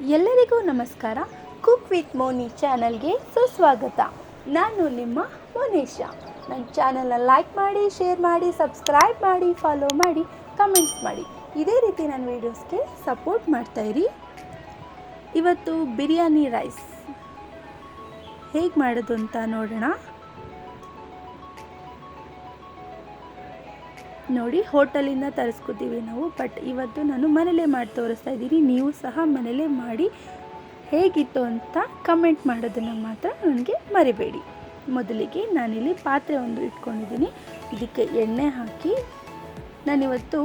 ಎಲ್ಲರಿಗೂ ನಮಸ್ಕಾರ. Cook with Moni ಚಾನಲ್ಗೆ ಸುಸ್ವಾಗತ. ನಾನು ನಿಮ್ಮ ಮೋನೇಶ. ನನ್ನ ಚಾನಲ್ನ ಲೈಕ್ ಮಾಡಿ ಶೇರ್ ಮಾಡಿ ಸಬ್ಸ್ಕ್ರೈಬ್ ಮಾಡಿ ಫಾಲೋ ಮಾಡಿ ಕಮೆಂಟ್ಸ್ ಮಾಡಿ. ಇದೇ ರೀತಿ ನನ್ನ ವೀಡಿಯೋಸ್ಗೆ ಸಪೋರ್ಟ್ ಮಾಡ್ತಾಯಿರಿ ಇವತ್ತು ಬಿರಿಯಾನಿ ರೈಸ್ ಹೇಗೆ ಮಾಡೋದು ಅಂತ ನೋಡೋಣ. ನೋಡಿ, ಹೋಟೆಲಿಂದ ತರಿಸ್ಕೊತೀವಿ ನಾವು ಬಟ್ ಇವತ್ತು ನಾನು ಮನೇಲೇ ಮಾಡಿ ತೋರಿಸ್ತಾ ಇದ್ದೀನಿ. ನೀವು ಸಹ ಮನೇಲೇ ಮಾಡಿ. ಹೇಗಿತ್ತು ಅಂತ ಕಮೆಂಟ್ ಮಾಡೋದನ್ನು ಮಾತ್ರ ನನಗೆ ಮರಿಬೇಡಿ. ಮೊದಲಿಗೆ ನಾನಿಲ್ಲಿ ಪಾತ್ರೆ ಒಂದು ಇಟ್ಕೊಂಡಿದ್ದೀನಿ. ಇದಕ್ಕೆ ಎಣ್ಣೆ ಹಾಕಿ ನಾನಿವತ್ತು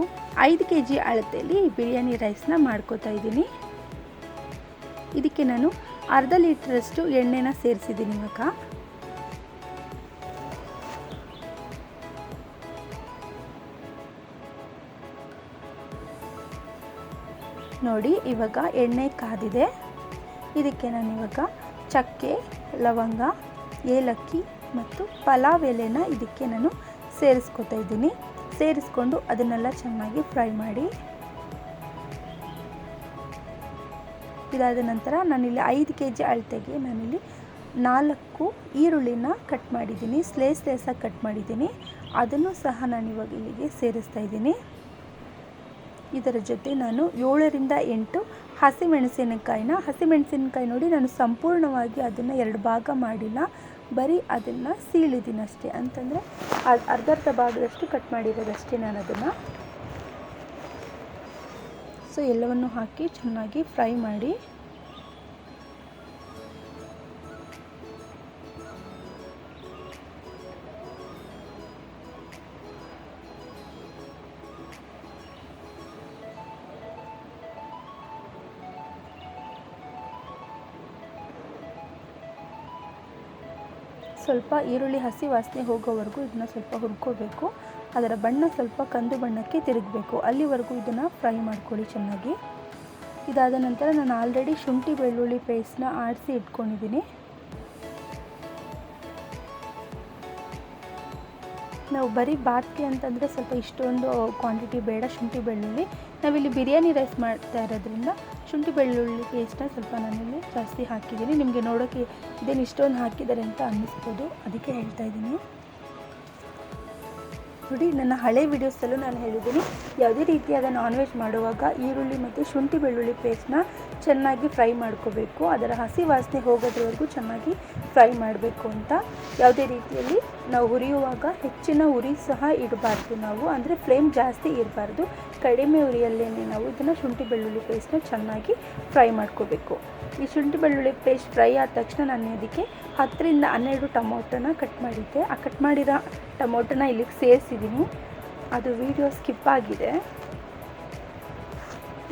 ಐದು ಕೆ ಜಿ ಅಳತೆಯಲ್ಲಿ ಬಿರಿಯಾನಿ ರೈಸ್ನ ಮಾಡ್ಕೋತಾ ಇದ್ದೀನಿ. ಇದಕ್ಕೆ ನಾನು ಅರ್ಧ ಲೀಟ್ರಷ್ಟು ಎಣ್ಣೆನ ಸೇರಿಸಿದ್ದೀನಿ ಇವಾಗ. ನೋಡಿ, ಇವಾಗ ಎಣ್ಣೆ ಕಾದಿದೆ. ಇದಕ್ಕೆ ನಾನು ಇವಾಗ ಚಕ್ಕೆ, ಲವಂಗ, ಏಲಕ್ಕಿ ಮತ್ತು ಪಲಾವ್ ಎಲೆನ ಇದಕ್ಕೆ ನಾನು ಸೇರಿಸ್ಕೊತಾ ಇದ್ದೀನಿ. ಸೇರಿಸ್ಕೊಂಡು ಅದನ್ನೆಲ್ಲ ಚೆನ್ನಾಗಿ ಫ್ರೈ ಮಾಡಿ. ಇದಾದ ನಂತರ ನಾನಿಲ್ಲಿ ಐದು ಕೆ ಜಿ ಅಳತೆಗೆ ನಾನಿಲ್ಲಿ ನಾಲ್ಕು ಈರುಳ್ಳಿನ ಕಟ್ ಮಾಡಿದ್ದೀನಿ. ಸ್ಲೇಸ್ ಸ್ಲೇಸಾಗಿ ಕಟ್ ಮಾಡಿದ್ದೀನಿ. ಅದನ್ನು ಸಹ ನಾನು ಇವಾಗ ಇಲ್ಲಿಗೆ ಸೇರಿಸ್ತಾ ಇದ್ದೀನಿ. ಇದರ ಜೊತೆ ನಾನು ಏಳರಿಂದ ಎಂಟು ಹಸಿಮೆಣಸಿನಕಾಯಿನ, ಹಸಿಮೆಣಸಿನಕಾಯಿ ನೋಡಿ ನಾನು ಸಂಪೂರ್ಣವಾಗಿ ಅದನ್ನು ಎರಡು ಭಾಗ ಮಾಡಿಲ್ಲ. ಬರೀ ಅದನ್ನು ಸೀಳಿದ್ದೀನಿ ಅಷ್ಟೇ ಅಂತಂದರೆ ಅರ್ಧ ಅರ್ಧ ಭಾಗದಷ್ಟು ಕಟ್ ಮಾಡಿರೋದಷ್ಟೇ ನಾನು ಅದನ್ನು ಸೊ ಎಲ್ಲವನ್ನು ಹಾಕಿ ಚೆನ್ನಾಗಿ ಫ್ರೈ ಮಾಡಿ. ಸ್ವಲ್ಪ ಈರುಳ್ಳಿ ಹಸಿ ವಾಸನೆ ಹೋಗೋವರೆಗೂ ಇದನ್ನು ಸ್ವಲ್ಪ ಹುರ್ಕೋಬೇಕು. ಅದರ ಬಣ್ಣ ಸ್ವಲ್ಪ ಕಂದು ಬಣ್ಣಕ್ಕೆ ತಿರುಗಬೇಕು. ಅಲ್ಲಿವರೆಗೂ ಇದನ್ನು ಫ್ರೈ ಮಾಡ್ಕೊಳ್ಳಿ ಚೆನ್ನಾಗಿ. ಇದಾದ ನಂತರ ನಾನು ಆಲ್ರೆಡಿ ಶುಂಠಿ ಬೆಳ್ಳುಳ್ಳಿ ಪೇಸ್ಟ್ನ ಆಡಿಸಿ ಇಟ್ಕೊಂಡಿದ್ದೀನಿ. ನಾವು ಬರೀ ಬಾತ್ಗೆ ಅಂತಂದರೆ ಸ್ವಲ್ಪ ಇಷ್ಟೊಂದು ಕ್ವಾಂಟಿಟಿ ಬೇಡ, ಶುಂಠಿ ಬೆಳ್ಳುಳ್ಳಿ. ನಾವಿಲ್ಲಿ ಬಿರಿಯಾನಿ ರೈಸ್ ಮಾಡ್ತಾ ಇರೋದ್ರಿಂದ ಶುಂಠಿ ಬೆಳ್ಳುಳ್ಳಿ ಪೇಸ್ಟನ್ನ ಸ್ವಲ್ಪ ನಾನಿಲ್ಲಿ ಜಾಸ್ತಿ ಹಾಕಿದ್ದೀನಿ. ನಿಮಗೆ ನೋಡೋಕ್ಕೆ ಇದೇನು ಇಷ್ಟೊಂದು ಹಾಕಿದ್ದಾರೆ ಅಂತ ಅನ್ನಿಸ್ಬೋದು. ಅದಕ್ಕೆ ಹೇಳ್ತಾ ಇದ್ದೀನಿ. ನೋಡಿ, ನನ್ನ ಹಳೆ ವೀಡಿಯೋಸಲ್ಲೂ ನಾನು ಹೇಳಿದ್ದೀನಿ, ಯಾವುದೇ ರೀತಿಯಾದ ನಾನ್ ವೆಜ್ ಮಾಡುವಾಗ ಈರುಳ್ಳಿ ಮತ್ತು ಶುಂಠಿ ಬೆಳ್ಳುಳ್ಳಿ ಪೇಸ್ಟ್ನ ಚೆನ್ನಾಗಿ ಫ್ರೈ ಮಾಡ್ಕೋಬೇಕು. ಅದರ ಹಸಿ ವಾಸನೆ ಹೋಗೋದ್ರವರೆಗೂ ಚೆನ್ನಾಗಿ ಫ್ರೈ ಮಾಡಬೇಕು ಅಂತ. ಯಾವುದೇ ರೀತಿಯಲ್ಲಿ ನಾವು ಹುರಿಯುವಾಗ ಹೆಚ್ಚಿನ ಉರಿ ಸಹ ಇಡಬಾರ್ದು ನಾವು. ಅಂದರೆ ಫ್ಲೇಮ್ ಜಾಸ್ತಿ ಇರಬಾರ್ದು. ಕಡಿಮೆ ಉರಿಯಲ್ಲೇ ನಾವು ಇದನ್ನು ಶುಂಠಿ ಬೆಳ್ಳುಳ್ಳಿ ಪೇಸ್ಟ್ನ ಚೆನ್ನಾಗಿ ಫ್ರೈ ಮಾಡ್ಕೋಬೇಕು. ಈ ಶುಂಠಿ ಬೆಳ್ಳುಳ್ಳಿ ಪೇಸ್ಟ್ ಫ್ರೈ ಆದ ತಕ್ಷಣ ನಾನು ಇದಕ್ಕೆ ಹತ್ತರಿಂದ ಹನ್ನೆರಡು ಟೊಮೊಟೊನ ಕಟ್ ಮಾಡಿದ್ದೆ. ಆ ಕಟ್ ಮಾಡಿರೋ ಟೊಮೊಟೊನ ಇಲ್ಲಿಗೆ ಸೇರಿಸಿದ್ದೀನಿ. ಅದು ವಿಡಿಯೋ ಸ್ಕಿಪ್ ಆಗಿದೆ.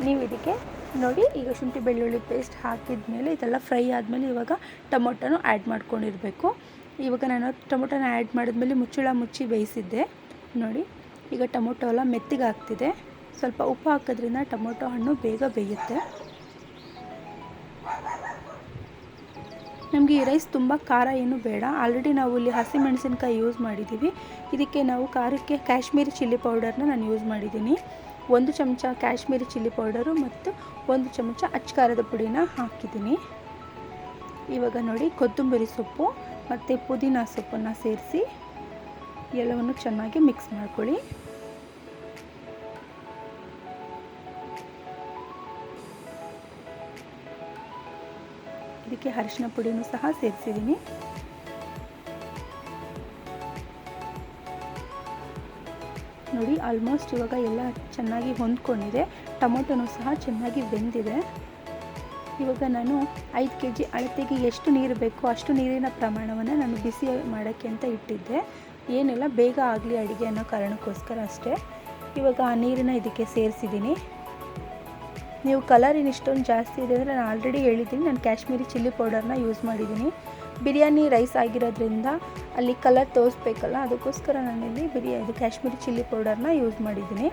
ನೀವು ಇದಕ್ಕೆ ನೋಡಿ, ಈಗ ಶುಂಠಿ ಬೆಳ್ಳುಳ್ಳಿ ಪೇಸ್ಟ್ ಹಾಕಿದ ಮೇಲೆ ಇದೆಲ್ಲ ಫ್ರೈ ಆದಮೇಲೆ ಇವಾಗ ಟೊಮೊಟೊನೂ ಆ್ಯಡ್ ಮಾಡ್ಕೊಂಡಿರಬೇಕು. ಇವಾಗ ನಾನು ಟೊಮೊಟೊನ ಆ್ಯಡ್ ಮಾಡಿದ್ಮೇಲೆ ಮುಚ್ಚಳ ಮುಚ್ಚಿ ಬೇಯಿಸಿದ್ದೆ. ನೋಡಿ, ಈಗ ಟೊಮೊಟೊ ಎಲ್ಲ ಮೆತ್ತಿಗೆ ಆಗ್ತಿದೆ ಸ್ವಲ್ಪ ಉಪ್ಪು ಹಾಕೋದ್ರಿಂದ ಟೊಮೊಟೊ ಹಣ್ಣು ಬೇಗ ಬೇಯುತ್ತೆ. ನಮಗೆ ಈ ರೈಸ್ ತುಂಬ ಖಾರ ಏನು ಬೇಡ. ಆಲ್ರೆಡಿ ನಾವು ಇಲ್ಲಿ ಹಸಿಮೆಣಸಿನ್ಕಾಯಿ ಯೂಸ್ ಮಾಡಿದ್ದೀವಿ ಇದಕ್ಕೆ ನಾವು ಖಾರಕ್ಕೆ ಕಾಶ್ಮೀರಿ ಚಿಲ್ಲಿ ಪೌಡರ್ನ ನಾನು ಯೂಸ್ ಮಾಡಿದ್ದೀನಿ ಒಂದು ಚಮಚ ಕಾಶ್ಮೀರಿ ಚಿಲ್ಲಿ ಪೌಡರು ಮತ್ತು ಒಂದು ಚಮಚ ಅಚ್ಕಾರದ ಪುಡಿನ ಹಾಕಿದ್ದೀನಿ ಇವಾಗ ನೋಡಿ ಕೊತ್ತಂಬರಿ ಸೊಪ್ಪು ಮತ್ತು ಪುದೀನ ಸೊಪ್ಪನ್ನು ಸೇರಿಸಿ ಎಲ್ಲವನ್ನು ಚೆನ್ನಾಗಿ ಮಿಕ್ಸ್ ಮಾಡ್ಕೊಳ್ಳಿ. ಇದಕ್ಕೆ ಅರಿಶಿನ ಪುಡಿನೂ ಸಹ ಸೇರಿಸಿದ್ದೀನಿ. ನೋಡಿ ಆಲ್ಮೋಸ್ಟ್ ಇವಾಗ ಎಲ್ಲ ಚೆನ್ನಾಗಿ ಹೊಂದ್ಕೊಂಡಿದೆ. ಟೊಮೊಟೊನೂ ಸಹ ಚೆನ್ನಾಗಿ ಬೆಂದಿದೆ. ಇವಾಗ ನಾನು ಐದು ಕೆ ಜಿ ಅಳತೆಗೆ ಎಷ್ಟು ನೀರು ಬೇಕೋ ಅಷ್ಟು ನೀರಿನ ಪ್ರಮಾಣವನ್ನು ನಾನು ಬಿಸಿ ಮಾಡೋಕ್ಕೆ ಅಂತ ಇಟ್ಟಿದ್ದೆ. ಏನೆಲ್ಲ ಬೇಗ ಆಗಲಿ ಅಡುಗೆ ಅನ್ನೋ ಕಾರಣಕ್ಕೋಸ್ಕರ ಅಷ್ಟೇ. ಇವಾಗ ಆ ನೀರನ್ನ ಇದಕ್ಕೆ ಸೇರಿಸಿದ್ದೀನಿ. ನೀವು ಕಲರ್ ಏನು ಇಷ್ಟೊಂದು ಜಾಸ್ತಿ ಇದೆ ಅಂದರೆ ನಾನು ಆಲ್ರೆಡಿ ಹೇಳಿದ್ದೀನಿ. ನಾನು ಕಾಶ್ಮೀರಿ ಚಿಲ್ಲಿ ಪೌಡರ್ನ ಯೂಸ್ ಮಾಡಿದ್ದೀನಿ. ಬಿರಿಯಾನಿ ರೈಸ್ ಆಗಿರೋದ್ರಿಂದ ಅಲ್ಲಿ ಕಲರ್ ತೋರಿಸ್ಬೇಕಲ್ಲ, ಅದಕ್ಕೋಸ್ಕರ ನಾನಿಲ್ಲಿ ಬಿರಿಯಾ, ಇದು ಕಾಶ್ಮೀರಿ ಚಿಲ್ಲಿ ಪೌಡರ್ನ ಯೂಸ್ ಮಾಡಿದ್ದೀನಿ.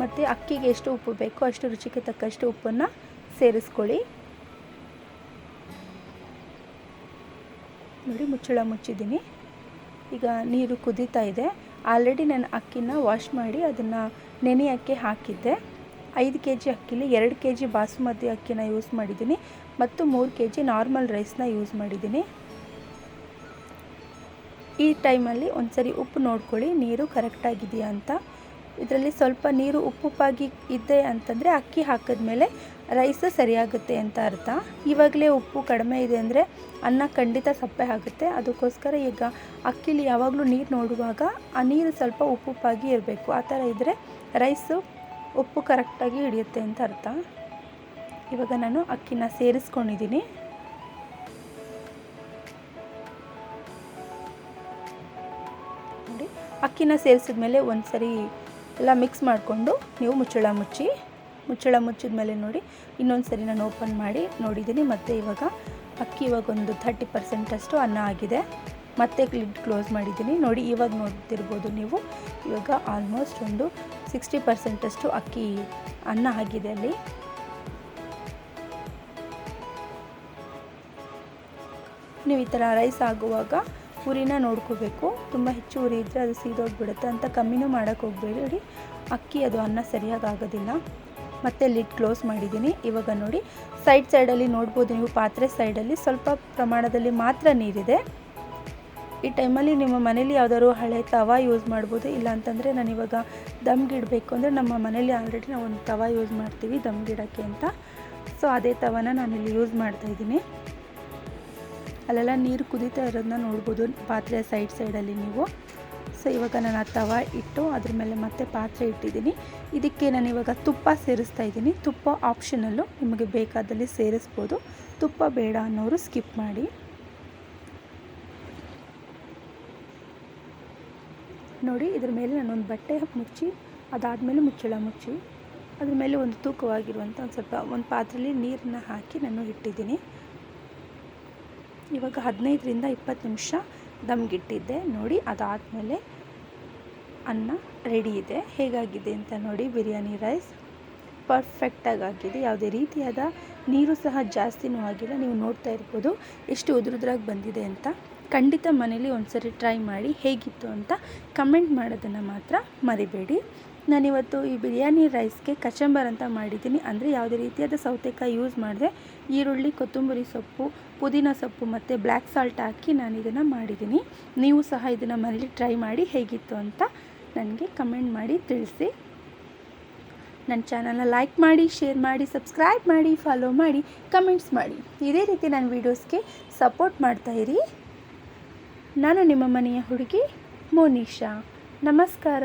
ಮತ್ತು ಅಕ್ಕಿಗೆ ಎಷ್ಟು ಉಪ್ಪು ಬೇಕೋ ಅಷ್ಟು ರುಚಿಗೆ ತಕ್ಕಷ್ಟು ಉಪ್ಪನ್ನು ಸೇರಿಸ್ಕೊಳ್ಳಿ. ನೋಡಿ, ಮುಚ್ಚಳ ಮುಚ್ಚಿದ್ದೀನಿ. ಈಗ ನೀರು ಕುದೀತಾ ಇದೆ. ಆಲ್ರೆಡಿ ನಾನು ಅಕ್ಕಿನ ವಾಶ್ ಮಾಡಿ ಅದನ್ನು ನೆನೆಯೋಕ್ಕೆ ಹಾಕಿದ್ದೆ. ಐದು ಕೆ ಜಿ ಅಕ್ಕಿಲಿ ಎರಡು ಕೆ ಜಿ ಬಾಸುಮತಿ ಅಕ್ಕಿನ ಯೂಸ್ ಮಾಡಿದ್ದೀನಿ ಮತ್ತು ಮೂರು ಕೆ ಜಿ ನಾರ್ಮಲ್ ರೈಸ್ನ ಯೂಸ್ ಮಾಡಿದ್ದೀನಿ. ಈ ಟೈಮಲ್ಲಿ ಒಂದ್ಸರಿ ಉಪ್ಪು ನೋಡ್ಕೊಳ್ಳಿ, ನೀರು ಕರೆಕ್ಟಾಗಿದೆಯಾ ಅಂತ. ಇದರಲ್ಲಿ ಸ್ವಲ್ಪ ನೀರು ಉಪ್ಪುಪ್ಪಾಗಿ ಇದೆ ಅಂತಂದರೆ ಅಕ್ಕಿ ಹಾಕಿದ್ಮೇಲೆ ರೈಸ್ ಸರಿಯಾಗುತ್ತೆ ಅಂತ ಅರ್ಥ. ಇವಾಗಲೇ ಉಪ್ಪು ಕಡಿಮೆ ಇದೆ ಅಂದರೆ ಅನ್ನ ಖಂಡಿತ ಸಪ್ಪೆ ಆಗುತ್ತೆ. ಅದಕ್ಕೋಸ್ಕರ ಈಗ ಅಕ್ಕಿಲಿ ಯಾವಾಗಲೂ ನೀರು ನೋಡುವಾಗ ಆ ನೀರು ಸ್ವಲ್ಪ ಉಪ್ಪುಪ್ಪಾಗಿ ಇರಬೇಕು. ಆ ಥರ ಇದ್ದರೆ ರೈಸು ಉಪ್ಪು ಕರೆಕ್ಟಾಗಿ ಹಿಡಿಯುತ್ತೆ ಅಂತ ಅರ್ಥ. ಇವಾಗ ನಾನು ಅಕ್ಕಿನ ಸೇರಿಸ್ಕೊಂಡಿದ್ದೀನಿ. ನೋಡಿ, ಅಕ್ಕಿನ ಸೇರಿಸಿದ ಮೇಲೆ ಒಂದು ಸರಿ ಎಲ್ಲ ಮಿಕ್ಸ್ ಮಾಡಿಕೊಂಡು ನೀವು ಮುಚ್ಚಳ ಮುಚ್ಚಿ, ಮುಚ್ಚಳ ಮುಚ್ಚಿದ ಮೇಲೆ ನೋಡಿ ಇನ್ನೊಂದು ಸರಿ ನಾನು ಓಪನ್ ಮಾಡಿ ನೋಡಿದ್ದೀನಿ. ಮತ್ತು ಇವಾಗ ಅಕ್ಕಿ ಇವಾಗ ಒಂದು ಥರ್ಟಿ ಪರ್ಸೆಂಟಷ್ಟು ಅನ್ನ ಆಗಿದೆ. ಮತ್ತೆ ಲಿಡ್ ಕ್ಲೋಸ್ ಮಾಡಿದ್ದೀನಿ. ನೋಡಿ, ಇವಾಗ ನೋಡ್ತಿರ್ಬೋದು ನೀವು. ಇವಾಗ ಆಲ್ಮೋಸ್ಟ್ ಒಂದು ಸಿಕ್ಸ್ಟಿ ಪರ್ಸೆಂಟಷ್ಟು ಅಕ್ಕಿ ಅನ್ನ ಆಗಿದೆ ಅಲ್ಲಿ. ನೀವು ಈ ಥರ ರೈಸ್ ಆಗುವಾಗ ಉರಿನ ನೋಡ್ಕೋಬೇಕು. ತುಂಬ ಹೆಚ್ಚು ಉರಿ ಇದ್ದರೆ ಅದು ಸೀದೋಗ್ಬಿಡುತ್ತೆ ಅಂತ ಕಮ್ಮಿನೂ ಮಾಡೋಕ್ಕೆ ಹೋಗಬೇಡಿ. ಅಕ್ಕಿ ಅದು ಅನ್ನ ಸರಿಯಾಗಿ ಆಗೋದಿಲ್ಲ. ಮತ್ತೆ ಲಿಡ್ ಕ್ಲೋಸ್ ಮಾಡಿದ್ದೀನಿ. ಇವಾಗ ನೋಡಿ ಸೈಡ್ ಸೈಡಲ್ಲಿ ನೋಡ್ಬೋದು ನೀವು, ಪಾತ್ರೆ ಸೈಡಲ್ಲಿ ಸ್ವಲ್ಪ ಪ್ರಮಾಣದಲ್ಲಿ ಮಾತ್ರ ನೀರಿದೆ. ಈ ಟೈಮಲ್ಲಿ ನಿಮ್ಮ ಮನೇಲಿ ಯಾವ್ದಾದ್ರು ಹಳೆ ತವ ಯೂಸ್ ಮಾಡ್ಬೋದು? ಇಲ್ಲ ಅಂತಂದರೆ ನಾನು ಇವಾಗ ದಮ್ಗಿಡಬೇಕು ಅಂದರೆ ನಮ್ಮ ಮನೇಲಿ ಆಲ್ರೆಡಿ ನಾವು ಒಂದು ತವ ಯೂಸ್ ಮಾಡ್ತೀವಿ ದಮ್ಗಿಡೋಕ್ಕೆ ಅಂತ. ಸೊ ಅದೇ ತವನ ನಾನಿಲ್ಲಿ ಯೂಸ್ ಮಾಡ್ತಾಯಿದ್ದೀನಿ ಅಲ್ಲೆಲ್ಲ ನೀರು ಕುದೀತಾ ಇರೋದನ್ನ ನೋಡ್ಬೋದು, ಪಾತ್ರೆ ಸೈಡ್ ಸೈಡಲ್ಲಿ ನೀವು. ಸೊ ಇವಾಗ ನಾನು ಆ ತವ ಇಟ್ಟು ಅದ್ರ ಮೇಲೆ ಮತ್ತೆ ಪಾತ್ರೆ ಇಟ್ಟಿದ್ದೀನಿ. ಇದಕ್ಕೆ ನಾನು ಇವಾಗ ತುಪ್ಪ ಸೇರಿಸ್ತಾ ಇದ್ದೀನಿ. ತುಪ್ಪ ಆಪ್ಷನಲ್ಲು ನಿಮಗೆ ಬೇಕಾದಲ್ಲಿ ಸೇರಿಸ್ಬೋದು. ತುಪ್ಪ ಬೇಡ ಅನ್ನೋರು ಸ್ಕಿಪ್ ಮಾಡಿ. ನೋಡಿ, ಇದ್ರ ಮೇಲೆ ನಾನೊಂದು ಬಟ್ಟೆ ಮುಚ್ಚಿ, ಅದಾದಮೇಲೆ ಮುಚ್ಚಳ ಮುಚ್ಚಿ, ಅದ್ರ ಮೇಲೆ ಒಂದು ತೂಕವಾಗಿರುವಂಥ ಒಂದು ಸ್ವಲ್ಪ ಒಂದು ಪಾತ್ರೆಯಲ್ಲಿ ನೀರನ್ನ ಹಾಕಿ ನಾನು ಇಟ್ಟಿದ್ದೀನಿ. ಇವಾಗ ಹದಿನೈದರಿಂದ ಇಪ್ಪತ್ತು ನಿಮಿಷ ದಮ್ಗಿಟ್ಟಿದ್ದೆ. ನೋಡಿ, ಅದಾದಮೇಲೆ ಅನ್ನ ರೆಡಿ ಇದೆ. ಹೇಗಾಗಿದೆ ಅಂತ ನೋಡಿ, ಬಿರಿಯಾನಿ ರೈಸ್ ಪರ್ಫೆಕ್ಟಾಗಿ ಆಗಿದೆ ಯಾವುದೇ ರೀತಿಯಾದ ನೀರು ಸಹ ಜಾಸ್ತಿನೂ ಆಗಿಲ್ಲ. ನೀವು ನೋಡ್ತಾ ಇರ್ಬೋದು ಎಷ್ಟು ಉದುರುದ್ರಾಗಿ ಬಂದಿದೆ ಅಂತ. ಖಂಡಿತ ಮನೇಲಿ ಒಂದ್ಸರಿ ಟ್ರೈ ಮಾಡಿ ಹೇಗಿತ್ತು ಅಂತ ಕಮೆಂಟ್ ಮಾಡೋದನ್ನು ಮಾತ್ರ ಮರಿಬೇಡಿ. ನಾನಿವತ್ತು ಈ ಬಿರಿಯಾನಿ ರೈಸ್ಗೆ ಕಚಂಬರ್ ಅಂತ ಮಾಡಿದ್ದೀನಿ. ಅಂದರೆ ಯಾವುದೇ ರೀತಿಯಾದ ಸೌತೆಕಾಯಿ ಯೂಸ್ ಮಾಡಿದೆ, ಈರುಳ್ಳಿ, ಕೊತ್ತಂಬರಿ ಸೊಪ್ಪು, ಪುದೀನ ಸೊಪ್ಪು ಮತ್ತು ಬ್ಲ್ಯಾಕ್ ಸಾಲ್ಟ್ ಹಾಕಿ ನಾನು ಇದನ್ನು ಮಾಡಿದ್ದೀನಿ. ನೀವು ಸಹ ಇದನ್ನು ಮನೇಲಿ ಟ್ರೈ ಮಾಡಿ ಹೇಗಿತ್ತು ಅಂತ ನನಗೆ ಕಮೆಂಟ್ ಮಾಡಿ ತಿಳಿಸಿ. ನನ್ನ ಚಾನಲ್ನ ಲೈಕ್ ಮಾಡಿ ಶೇರ್ ಮಾಡಿ ಸಬ್ಸ್ಕ್ರೈಬ್ ಮಾಡಿ ಫಾಲೋ ಮಾಡಿ ಕಮೆಂಟ್ಸ್ ಮಾಡಿ. ಇದೇ ರೀತಿ ನನ್ನ ವೀಡಿಯೋಸ್ಗೆ ಸಪೋರ್ಟ್ ಮಾಡ್ತಾಯಿರಿ ನಾನು ನಿಮ್ಮ ಮನೆಯ ಹುಡುಗಿ ಮೋನಿಶಾ. ನಮಸ್ಕಾರ.